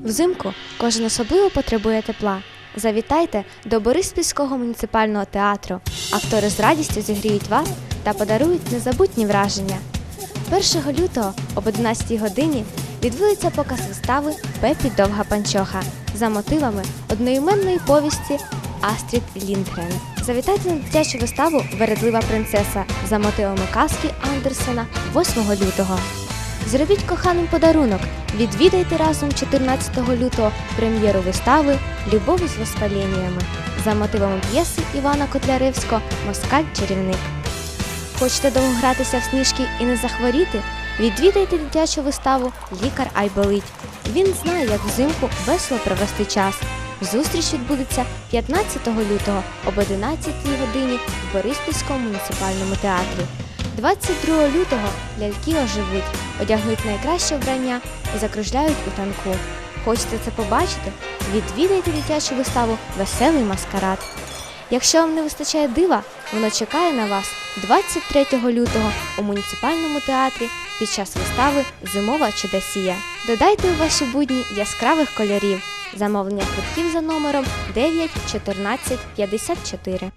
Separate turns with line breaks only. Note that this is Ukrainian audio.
Взимку кожен особливо потребує тепла. Завітайте до Бориспільського муніципального театру. Актори з радістю зігріють вас та подарують незабутні враження. 1 лютого об 11 годині відбудеться показ вистави Пепі Довга панчоха за мотивами одноіменної повісті Астрід Ліндгрен. Завітайте на дитячу виставу Вередлива принцеса за мотивами казки Андерсена 8 лютого. Зробіть коханим подарунок. Відвідайте разом 14 лютого прем'єру вистави Любов з воспаленнями за мотивами п'єси Івана Котляревського Москаль чарівник. Хочете довго гратися в сніжки і не захворіти? Відвідайте дитячу виставу Лікар Айболить. Він знає, як взимку весело провести час. Зустріч відбудеться 15 лютого об 11 годині в Бориспільському муніципальному театрі. 22 лютого ляльки оживуть, одягнуть найкраще вбрання і закружляють у танку. Хочете це побачити? Відвідайте дитячу виставу Веселий маскарад. Якщо вам не вистачає дива, воно чекає на вас 23 лютого у муніципальному театрі під час вистави Зимова чудосія. Додайте у ваші будні яскравих кольорів. Замовлення квитків за номером 9 14 54.